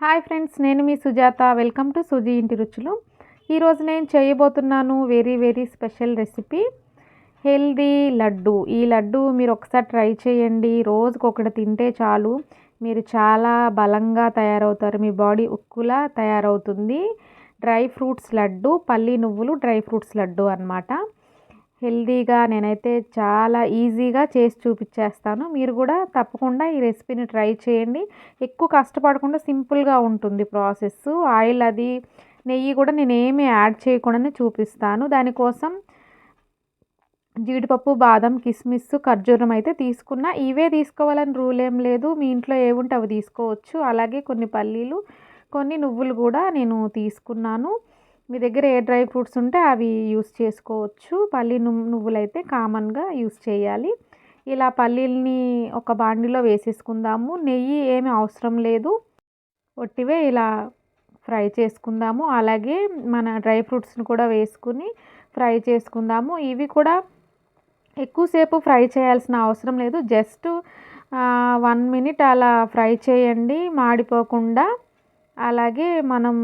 Hi friends నేను మీ Sujatha. Welcome to Suji ఇంటి రుచులు. ఈరోజు నేను చేయబోతున్నాను very very special recipe. Healthy laddu. ఈ లడ్డు మీరు ఒకసారి ట్రై చేయండి. రోజుకొకటి తింటే చాలు. మీరు చాలా బలంగా తయారవుతారు. మీ బాడీ ఉక్కులా తయారవుతుంది. డ్రై ఫ్రూట్స్ లడ్డు పల్లి నువ్వులు డ్రై ఫ్రూట్స్ లడ్డు అనమాట హెల్దీగా నేనైతే చాలా ఈజీగా చేసి చూపించేస్తాను. మీరు కూడా తప్పకుండా ఈ రెసిపీని ట్రై చేయండి. ఎక్కువ కష్టపడకుండా సింపుల్గా ఉంటుంది ప్రాసెస్ ఆయిల్ అది నెయ్యి కూడా నేను ఏమి యాడ్ చేయకుండానే చూపిస్తాను. దానికోసం జీడిపప్పు బాదం కిస్మిస్ ఖర్జూరం అయితే తీసుకున్న. ఇవే తీసుకోవాలని రూల్ ఏం లేదు. మీ ఇంట్లో ఏముంటే అవి తీసుకోవచ్చు. అలాగే కొన్ని పల్లీలు కొన్ని నువ్వులు కూడా నేను తీసుకున్నాను. మీ దగ్గర ఏ డ్రై ఫ్రూట్స్ ఉంటే అవి యూస్ చేసుకోవచ్చు. పల్లి నువ్వులు అయితే కామన్గా యూస్ చేయాలి. ఇలా పల్లీల్ని ఒక బాండిలో వేసేసుకుందాము. నెయ్యి ఏమి అవసరం లేదు. ఒట్టివే ఇలా ఫ్రై చేసుకుందాము. అలాగే మన డ్రై ఫ్రూట్స్ని కూడా వేసుకుని ఫ్రై చేసుకుందాము. ఇవి కూడా ఎక్కువసేపు ఫ్రై చేయాల్సిన అవసరం లేదు. జస్ట్ వన్ మినిట్ అలా ఫ్రై చేయండి. మాడిపోకుండా. అలాగే మనం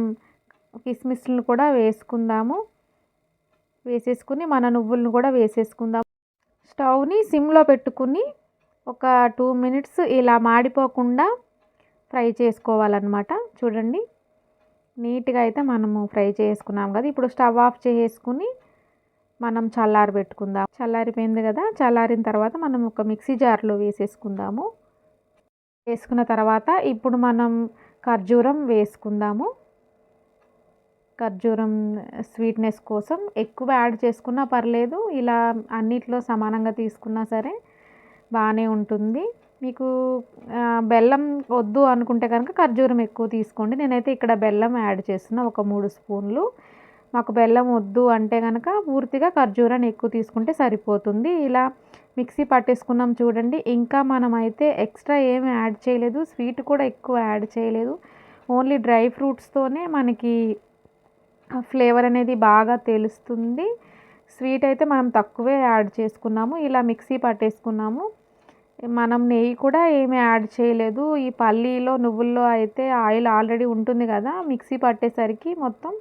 కిస్మిస్లను కూడా వేసుకుందాము. వేసేసుకుని మన నువ్వులను కూడా వేసేసుకుందాము. స్టవ్ని సిమ్లో పెట్టుకుని ఒక టూ మినిట్స్ ఇలా మాడిపోకుండా ఫ్రై చేసుకోవాలన్నమాట. చూడండి. నీట్గా అయితే మనము ఫ్రై చేసుకున్నాం కదా. ఇప్పుడు స్టవ్ ఆఫ్ చేసుకుని మనం చల్లారి పెట్టుకుందాం. చల్లారిపోయింది కదా. చల్లారిన తర్వాత మనం ఒక మిక్సీ జార్లో వేసేసుకుందాము. వేసుకున్న తర్వాత ఇప్పుడు మనం ఖర్జూరం వేసుకుందాము. ఖర్జూరం స్వీట్నెస్ కోసం ఎక్కువ యాడ్ చేసుకున్నా పర్లేదు. ఇలా అన్నిట్లో సమానంగా తీసుకున్నా సరే బాగానే ఉంటుంది. మీకు బెల్లం వద్దు అనుకుంటే కనుక ఖర్జూరం ఎక్కువ తీసుకోండి. నేనైతే ఇక్కడ బెల్లం యాడ్ చేస్తున్నా ఒక మూడు స్పూన్లు. మాకు బెల్లం వద్దు అంటే కనుక పూర్తిగా ఖర్జూరాన్ని ఎక్కువ తీసుకుంటే సరిపోతుంది. ఇలా మిక్సీ పట్టేసుకున్నాం చూడండి. ఇంకా మనం అయితే ఎక్స్ట్రా ఏమి యాడ్ చేయలేదు. స్వీట్ కూడా ఎక్కువ యాడ్ చేయలేదు. ఓన్లీ డ్రై ఫ్రూట్స్తోనే మనకి ఫ్లేవర్ అనేది బాగా తెలుస్తుంది. స్వీట్ అయితే మనం తక్కువే యాడ్ చేసుకున్నాము. ఇలా మిక్సీ పట్టేసుకున్నాము. మనం నెయ్యి కూడా ఏమీ యాడ్ చేయలేదు. ఈ పల్లీలో నువ్వుల్లో అయితే ఆయిల్ ఆల్రెడీ ఉంటుంది కదా మిక్సీ పట్టేసరికి మొత్తం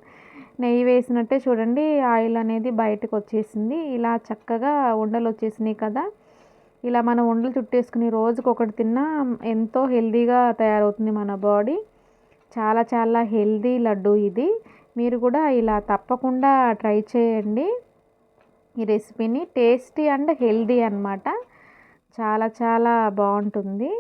నెయ్యి వేసినట్టే చూడండి ఆయిల్ అనేది బయటకు వచ్చేసింది. ఇలా చక్కగా ఉండలు వచ్చేసినాయి కదా. ఇలా మనం ఉండలు చుట్టేసుకుని రోజుకి ఒకటి తిన్నా ఎంతో హెల్దీగా తయారవుతుంది మన బాడీ. చాలా చాలా హెల్దీ లడ్డు ఇది. మీరు కూడా ఇలా తప్పకుండా ట్రై చేయండి. ఈ రెసిపీని టేస్టీ అండ్ హెల్దీ అనమాట చాలా చాలా బాగుంటుంది.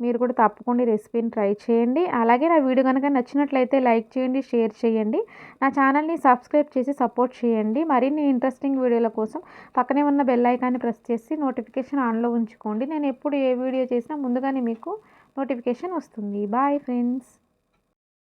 మీరు కూడా తప్పకుండా ఈ రెసిపీని ట్రై చేయండి. అలాగే నా వీడియో కనుక నచ్చినట్లయితే లైక్ చేయండి షేర్ చేయండి. నా ఛానల్ని సబ్స్క్రైబ్ చేసి సపోర్ట్ చేయండి. మరిన్ని ఇంట్రెస్టింగ్ వీడియోల కోసం పక్కనే ఉన్న బెల్ ఐకాన్ని ప్రెస్ చేసి నోటిఫికేషన్ ఆన్లో ఉంచుకోండి. నేను ఎప్పుడు ఏ వీడియో చేసినా ముందుగానే మీకు నోటిఫికేషన్ వస్తుంది. Bye friends.